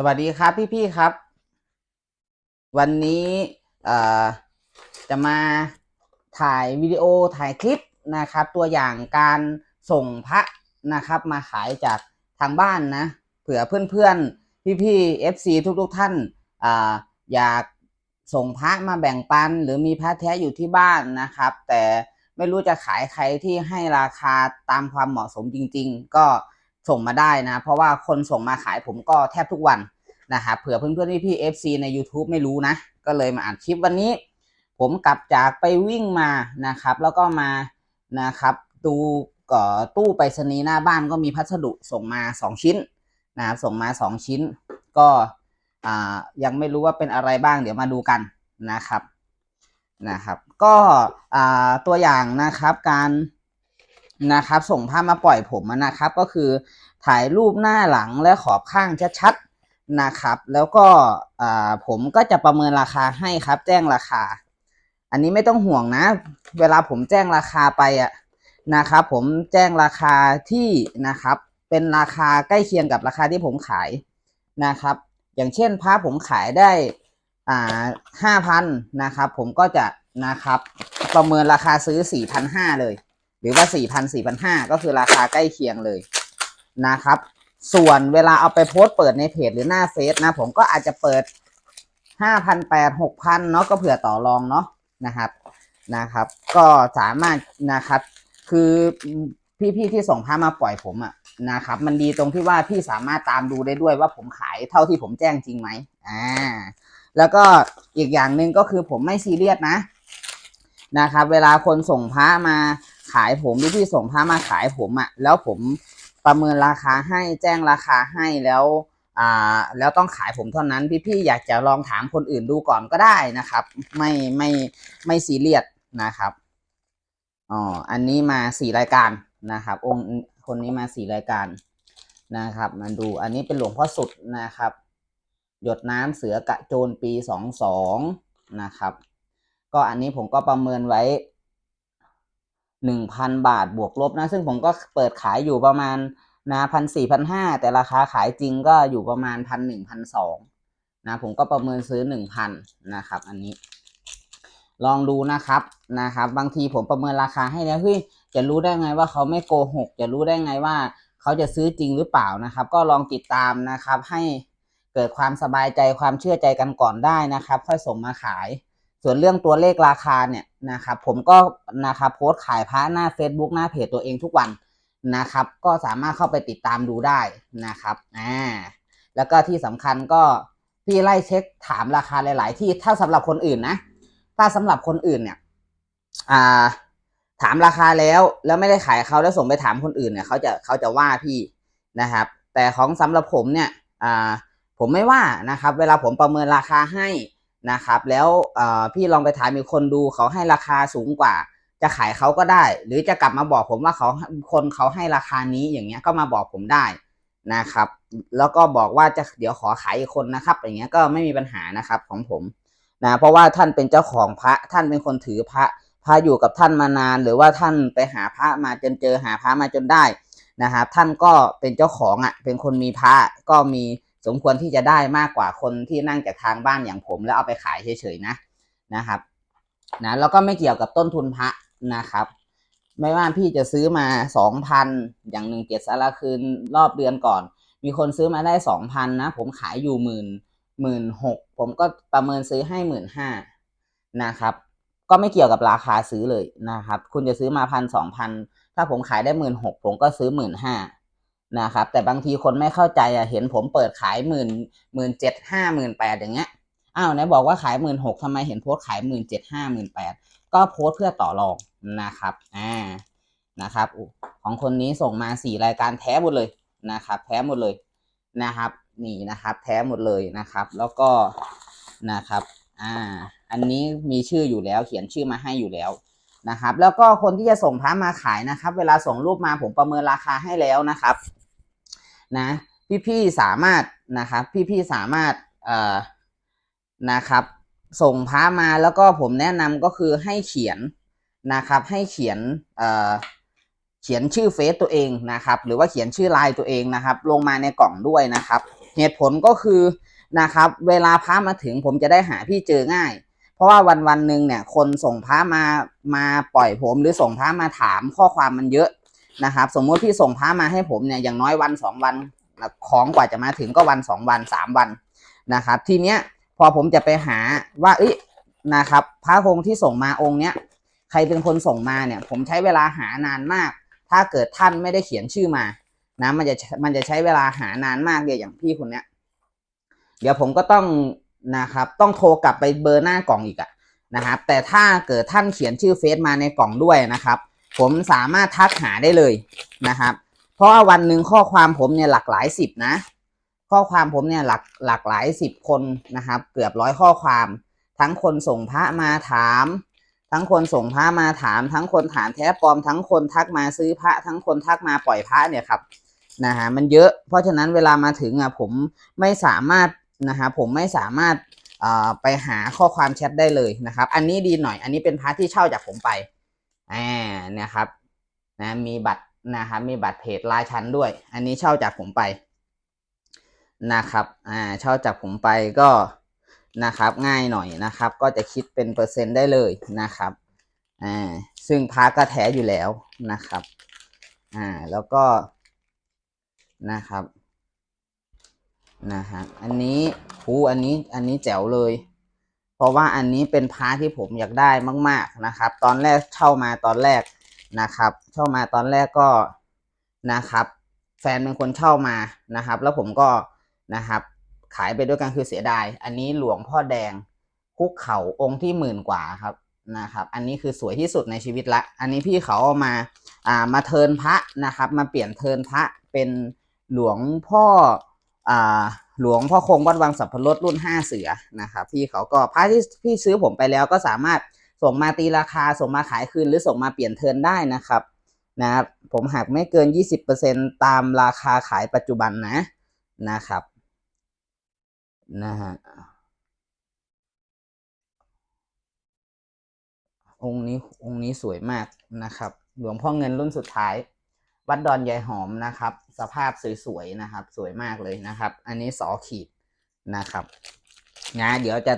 สวัสดีครับพี่ๆครับ วันนี้เอ่อจะมาถ่ายวิดีโอถ่ายคลิปนะครับ ตัวอย่างการส่งพระนะครับ มาขายจากทางบ้านนะ เผื่อเพื่อนๆ พี่ๆ FC ทุกๆท่านออยากส่งพระมาแบ่งปัน หรือมีพระแท้อยู่ที่บ้านนะครับ แต่ไม่รู้จะขายใครที่ให้ราคาตามความเหมาะสมจริง ๆ ก็ ส่งมาได้นะ เพราะว่าคนส่งมาขายผมก็แทบทุกวันนะครับเผื่อเพื่อนๆพี่ๆ FC ใน YouTube ไม่รู้นะ ก็เลยมาอัดคลิปวันนี้ ผมกลับจากไปวิ่งมานะครับ แล้วก็มานะครับดูก่อตู้ไปรษณีย์หน้าบ้านก็มีพัสดุส่งมา 2 ชิ้นนะครับส่งมา 2 ชิ้น ก็ยังไม่รู้ว่าเป็นอะไรบ้างเดี๋ยวมาดูกันนะครับนะครับ ก็ตัวอย่างนะครับการ นะครับ ส่งภาพมาปล่อยผมนะครับ ก็คือถ่ายรูปหน้าหลังและขอบข้างชัดๆนะครับ แล้วก็ผมก็จะประเมินราคาให้ครับ แจ้งราคา อันนี้ไม่ต้องห่วงนะ เวลาผมแจ้งราคาไปอะนะครับ ผมแจ้งราคาที่นะครับ เป็นราคาใกล้เคียงกับราคาที่ผมขายนะครับ อย่างเช่นพระผมขายได้อ่าห้าพันนะครับ ผมก็จะนะครับ ประเมินราคาซื้อสี่พันห้าเลย หรือว่าสี่พันสี่พันห้าก็คือราคาใกล้เคียงเลยนะครับ ส่วนเวลาเอาไปโพสเปิดในเพจหรือหน้าเฟซนะ ผมก็อาจจะเปิดห้าพันแปดหกพันเนาะก็เผื่อต่อรองเนาะนะครับนะครับ ก็สามารถนะครับคือพี่ๆที่ส่งพามาปล่อยผมอะนะครับ มันดีตรงที่ว่าพี่สามารถตามดูได้ด้วยว่าผมขายเท่าที่ผมแจ้งจริงไหมอ่าแล้วก็อีกอย่างหนึ่งก็คือผมไม่ซีเรียสนะนะครับ เวลาคนส่งพระมา ขายผมหรือพี่ส่งพระมาขายผมอะแล้วผมประเมินราคาให้แจ้งราคาให้แล้วอ่าแล้วต้องขายผมเท่านั้น พี่ๆอยากจะลองถามคนอื่นดูก่อนก็ได้นะครับ ไม่ไม่ไม่ซีเรียสนะครับอ๋ออันนี้มาสี่รายการนะครับ องค์คนนี้มาสี่รายการนะครับมาดูอันนี้เป็นหลวงพ่อสุดนะครับ หยดน้ำเสือกระโจนปีสองสองนะครับ ก็อันนี้ผมก็ประเมินไว้ หนึ่งพันบาทบวกลบนะ ซึ่งผมก็เปิดขายอยู่ประมาณนะพันสี่พันห้าแต่ราคาขายจริงก็อยู่ประมาณพันหนึ่งพันสองนะผมก็ประเมินซื้อหนึ่งพันนะครับ อันนี้ ลองดูนะครับนะครับ บางทีผมประเมินราคาให้แล้วเฮ้ยจะรู้ได้ไงว่าเขาไม่โกหก จะรู้ได้ไงว่าเขาจะซื้อจริงหรือเปล่านะครับ ก็ลองติดตามนะครับ ให้เกิดความสบายใจความเชื่อใจกันก่อนได้นะครับ ค่อยส่งมาขาย ส่วนเรื่องตัวเลขราคาเนี่ย นะครับผมก็นะครับโพสต์ขายพระหน้า Facebook หน้าเพจตัวเองทุกวันนะครับ ก็สามารถเข้าไปติดตามดูได้นะครับอ่าแล้วก็ที่สำคัญก็พี่ไล่เช็คถามราคาหลาย ๆ ที่ถ้าสำหรับคนอื่นนะ ถ้าสำหรับคนอื่นเนี่ยอ่าถามราคาแล้วแล้วไม่ได้ขายเขาแล้วส่งไปถามคนอื่นเนี่ยเขาจะเขาจะว่าพี่นะครับ แต่ของสำหรับผมเนี่ยอ่าผมไม่ว่านะครับ เวลาผมประเมินราคาให้ นะครับ แล้วพี่ลองไปถามมีคนดูเขาให้ราคาสูงกว่า จะขายเขาก็ได้ หรือจะกลับมาบอกผมว่าเขาคนเขาให้ราคานี้อย่างเงี้ยก็มาบอกผมได้นะครับ แล้วก็บอกว่าจะเดี๋ยวขอขายอีกคนนะครับ อย่างเงี้ยก็ไม่มีปัญหานะครับของผมนะเพราะว่าท่านเป็นเจ้าของพระท่านเป็นคนถือพระพระอยู่กับท่านมานาน หรือว่าท่านไปหาพระมาจนเจอหาพระมาจนได้นะครับท่านก็เป็นเจ้าของอะเป็นคนมีพระก็มี สมควรที่จะได้มากกว่าคนที่นั่งจากทางบ้านอย่างผม แล้วเอาไปขายเฉยๆนะนะครับนะแล้วก็ไม่เกี่ยวกับต้นทุนพระนะครับ ไม่ว่าพี่จะซื้อมาสองพันอย่างหนึ่งเกียรติสารคืนรอบเดือนก่อน มีคนซื้อมาได้สองพันนะ ผมขายอยู่หมื่นหมื่นหกผมก็ประเมินซื้อให้หมื่นห้านะครับ ก็ไม่เกี่ยวกับราคาซื้อเลยนะครับ คุณจะซื้อมาพันสองพันถ้าผมขายได้หมื่นหกผมก็ซื้อหมื่นห้า นะครับ แต่บางทีคนไม่เข้าใจอะเห็นผมเปิดขายหมื่นหมื่นเจ็ดห้าหมื่นแปดอย่างเงี้ยอ้าวไหนบอกว่าขายหมื่นหกทำไมเห็นโพสขายหมื่นเจ็ดห้าหมื่นแปดก็โพสเพื่อต่อรองนะครับอ่านะครับ ของคนนี้ส่งมาสี่รายการแท้หมดเลยนะครับแท้หมดเลยนะครับนี่นะครับ แท้หมดเลยนะครับ แล้วก็นะครับอ่าอันนี้มีชื่ออยู่แล้วเขียนชื่อมาให้อยู่แล้วนะครับ แล้วก็คนที่จะส่งพระมาขายนะครับ เวลาส่งรูปมาผมประเมินราคาให้แล้วนะครับ นะพี่ๆสามารถนะครับพี่ๆสามารถเอ่อนะครับ ส่งพระมาแล้วก็ผมแนะนำก็คือให้เขียนนะครับ ให้เขียนเอ่อเขียนชื่อเฟซตัวเองนะครับ หรือว่าเขียนชื่อไลน์ตัวเองนะครับ ลงมาในกล่องด้วยนะครับ เหตุผลก็คือนะครับ เวลาพระมาถึงผมจะได้หาพี่เจอง่าย เพราะว่าวันวันหนึ่งเนี่ยคนส่งพระมามาปล่อยผมหรือส่งพระมาถามข้อความมันเยอะ นะครับ สมมุติพี่ส่งพระมาให้ผมเนี่ยอย่างน้อยวันสองวันของกว่าจะมาถึงก็วันสองวันสามวันนะครับ ทีเนี้ยพอผมจะไปหาว่าเอ้ยนะครับ พระองค์ที่ส่งมาองค์เนี้ยใครเป็นคนส่งมาเนี่ย ผมใช้เวลาหานานมาก ถ้าเกิดท่านไม่ได้เขียนชื่อมานะมันจะมันจะใช้เวลาหานานมากเลยอย่างพี่คนเนี้ยเดี๋ยวผมก็ต้องนะครับ ต้องโทรกลับไปเบอร์หน้ากล่องอีกอะนะครับ แต่ถ้าเกิดท่านเขียนชื่อเฟซมาในกล่องด้วยนะครับ ผมสามารถทักหาได้เลยนะครับ เพราะว่าวันหนึ่งข้อความผมเนี่ยหลักหลายสิบนะ ข้อความผมเนี่ยหลักหลากหลายสิบคนนะครับ เกือบร้อยข้อความ ทั้งคนส่งพระมาถาม ทั้งคนส่งพระมาถาม ทั้งคนถามแท้ปลอม ทั้งคนทักมาซื้อพระ ทั้งคนทักมาปล่อยพระเนี่ยครับนะฮะมันเยอะ เพราะฉะนั้นเวลามาถึงอะผมไม่สามารถนะฮะผมไม่สามารถอ่าไปหาข้อความแชทได้เลยนะครับ อันนี้ดีหน่อย อันนี้เป็นพาร์ทที่เช่าจากผมไป อ่าเนี่ยครับนะมีบัตรนะครับมีบัตรเพจรายชั้นด้วย อันนี้เช่าจากผมไปนะครับอ่าเช่าจากผมไปก็นะครับง่ายหน่อยนะครับ ก็จะคิดเป็นเปอร์เซ็นต์ได้เลยนะครับอ่าซึ่งพาร์ก็แท้อยู่แล้วนะครับอ่าแล้วก็นะครับนะฮะอันนี้หูอันนี้อันนี้แจ๋วเลย เพราะว่าอันนี้เป็นพาร์ทที่ผมอยากได้มาก ๆนะครับ ตอนแรกเช่ามาตอนแรกนะครับ เช่ามาตอนแรกก็นะครับ แฟนเป็นคนเช่ามานะครับ แล้วผมก็นะครับ ขายไปด้วยกันคือเสียดาย อันนี้หลวงพ่อแดงคุกเข่าองค์ที่หมื่นกว่าครับนะครับ อันนี้คือสวยที่สุดในชีวิตละ อันนี้พี่เขาเอามาอ่ามาเทินพระนะครับ มาเปลี่ยนเทินพระเป็นหลวงพ่ออ่า หลวงพ่อคงวัดวังสัพพรสรุ่นห้าเสือนะครับพี่เขาก็พระที่พี่ซื้อผมไปแล้วก็สามารถส่งมาตีราคาส่งมาขายคืนหรือส่งมาเปลี่ยนเทินได้นะครับนะครับผมหักไม่เกิน 20%ตามราคาขายปัจจุบันนะนะครับนะฮะองค์นี้องค์นี้สวยมากนะครับ หลวงพ่อเงินรุ่นสุดท้าย วัดดอนยายหอมนะครับ สภาพสวยๆนะครับ สวยมากเลยนะครับ อันนี้สอขีดนะครับนะเดี๋ยวจะ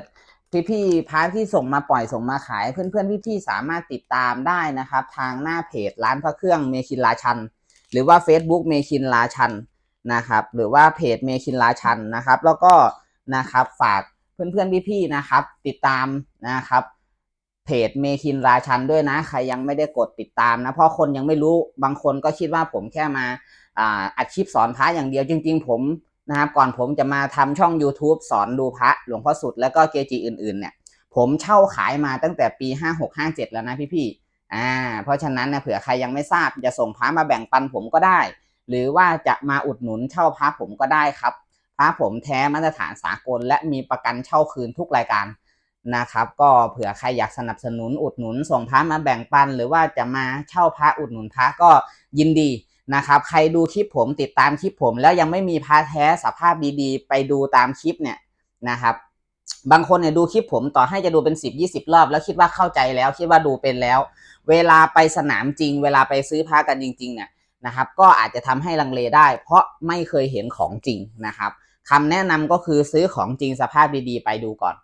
พี่ๆพาร์ทที่ส่งมาปล่อยส่งมาขาย เพื่อนๆพี่ๆสามารถติดตามได้นะครับ ทางหน้าเพจร้านพระเครื่องเมคินราชัน หรือว่า Facebook เมคินราชันนะครับ หรือว่าเพจเมคินราชันนะครับ แล้วก็นะครับฝากเพื่อนๆพี่ๆนะครับ ติดตามนะครับ เพจเมคินราชันด้วยนะ ใครยังไม่ได้กดติดตามนะ เพราะคนยังไม่รู้บางคนก็คิดว่าผมแค่มาอาอัดคลิปสอนพระอย่างเดียวจริง ๆ ผมนะครับก่อนผมจะมาทำช่อง YouTube สอนดูพระหลวงพ่อสุด แล้วก็เกจิอื่นๆเนี่ย ผมเช่าขายมาตั้งแต่ปี 5657 แล้วนะพี่ๆอ่าเพราะฉะนั้นนะเผื่อใครยังไม่ทราบจะส่งพระมาแบ่งปันผมก็ได้ หรือว่าจะมาอุดหนุนเช่าพระผมก็ได้ครับพระผมแท้มาตรฐานสากล และมีประกันเช่าคืนทุกรายการ นะครับ ก็เผื่อใครอยากสนับสนุนอุดหนุน ส่งพระมาแบ่งปัน หรือว่าจะมาเช่าพระอุดหนุนพระก็ยินดีนะครับ ใครดูคลิปผมติดตามคลิปผม แล้วยังไม่มีพระแท้สภาพดีๆ ไปดูตามคลิปเนี่ยนะครับ บางคนเนี่ยดูคลิปผมต่อให้จะดูเป็นสิบยี่สิบรอบ แล้วคิดว่าเข้าใจแล้วคิดว่าดูเป็นแล้ว เวลาไปสนามจริง เวลาไปซื้อพระกันจริง ๆ เนี่ยนะครับ ก็อาจจะทำให้ลังเลได้ เพราะไม่เคยเห็นของจริงนะครับคำแนะนำก็คือซื้อของจริงสภาพดีๆ ไปดูก่อน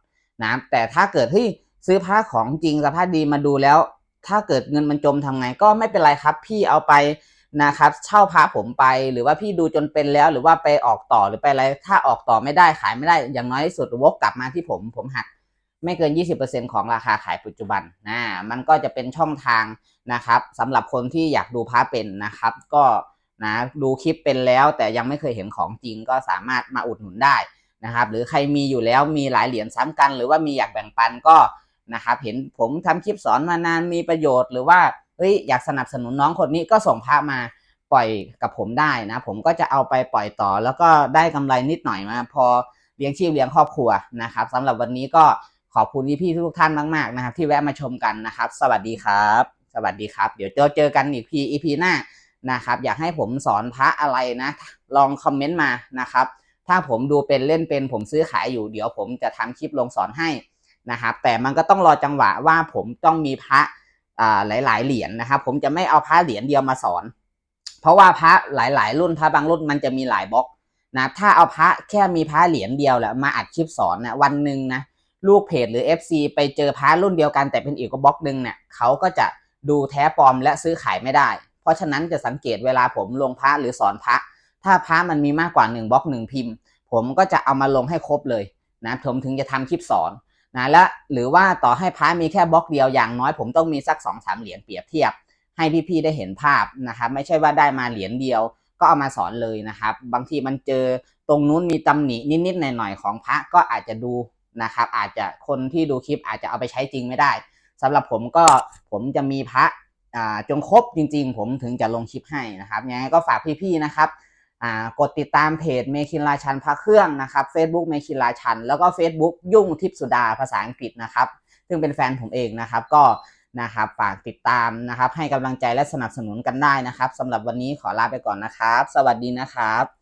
นะแต่ถ้าเกิดที่ซื้อพระของจริงสภาพดีมาดูแล้ว ถ้าเกิดเงินมันจมทำไงก็ไม่เป็นไรครับ พี่เอาไปนะครับ เช่าพระผมไปหรือว่าพี่ดูจนเป็นแล้ว หรือว่าไปออกต่อหรือไปอะไรถ้าออกต่อไม่ได้ขายไม่ได้อย่างน้อยสุดวกกลับมาที่ผมผมหักไม่เกิน 20%ของราคาขายปัจจุบันนะมันก็จะเป็นช่องทางนะครับสำหรับคนที่อยากดูพระเป็นนะครับ ก็นะดูคลิปเป็นแล้วแต่ยังไม่เคยเห็นของจริงก็สามารถมาอุดหนุนได้ นะครับหรือใครมีอยู่แล้วมีหลายเหรียญซ้ำกัน หรือว่ามีอยากแบ่งปันก็นะครับเห็นผมทำคลิปสอนมานานมีประโยชน์หรือว่าเฮ้ยอยากสนับสนุนน้องคนนี้ก็ส่งพระมาปล่อยกับผมได้นะผมก็จะเอาไปปล่อยต่อ แล้วก็ได้กำไรนิดหน่อยมา พอเลี้ยงชีพเลี้ยงครอบครัวนะครับสำหรับวันนี้ก็ขอบคุณพี่ๆทุกท่านมากๆนะครับ ที่แวะมาชมกันนะครับ สวัสดีครับ สวัสดีครับ เดี๋ยวเราเจอกันอีกพีอีพีหน้านะครับ อยากให้ผมสอนพระอะไรนะ ลองคอมเมนต์มานะครับ ถ้าผมดูเป็นเล่นเป็นผมซื้อขายอยู่ เดี๋ยวผมจะทำคลิปลงสอนให้นะครับ แต่มันก็ต้องรอจังหวะว่าผมต้องมีพระอ่าหลาย ๆ เหรียญนะครับ ผมจะไม่เอาพระเหรียญเดียวมาสอน เพราะว่าพระหลาย ๆ รุ่นพระบางรุ่นมันจะมีหลายบล็อกนะถ้าเอาพระแค่มีพระเหรียญเดียวแหละมาอัดคลิปสอนนะวันหนึ่งนะลูกเพจหรือ FC ไปเจอพระรุ่นเดียวกันแต่เป็นอีกบล็อกหนึ่งเนี่ยเขาก็จะดูแท้ปลอมและซื้อขายไม่ได้ เพราะฉะนั้นจะสังเกตเวลาผมลงพระหรือสอนพระ ถ้าพระมันมีมากกว่า1บล็อก1พิมพ์ ผมก็จะเอามาลงให้ครบเลยนะผมถึงจะทำคลิปสอนนะและหรือว่าต่อให้พระมีแค่บล็อกเดียวอย่างน้อย ผมต้องมีสัก2อสามเหรียญเปรียบเทียบ ให้พี่ๆได้เห็นภาพนะครับไม่ใช่ว่าได้มาเหรียญเดียว ก็เอามาสอนเลยนะครับ บางทีมันเจอตรงนู้นมีตำหนินิดๆหน่อยๆของพระก็อาจจะดูนะครับอาจจะคนที่ดูคลิปอาจจะเอาไปใช้จริงไม่ได้สำหรับผมก็ผมจะมีพระจงครบจริง ๆ ผมถึงจะลงคลิปให้นะครับยังไงก็ฝากพี่ๆนะครับ อ่ากดติดตามเพจเมคินราชันพระเครื่องนะครับ Facebook เมคินราชัน แล้วก็ Facebook ยุ่งทิพสุดาภาษาอังกฤษนะครับ ซึ่งเป็นแฟนผมเองนะครับก็นะครับฝากติดตามนะครับ ให้กำลังใจและสนับสนุนกันได้นะครับสำหรับวันนี้ขอลาไปก่อนนะครับ สวัสดีนะครับ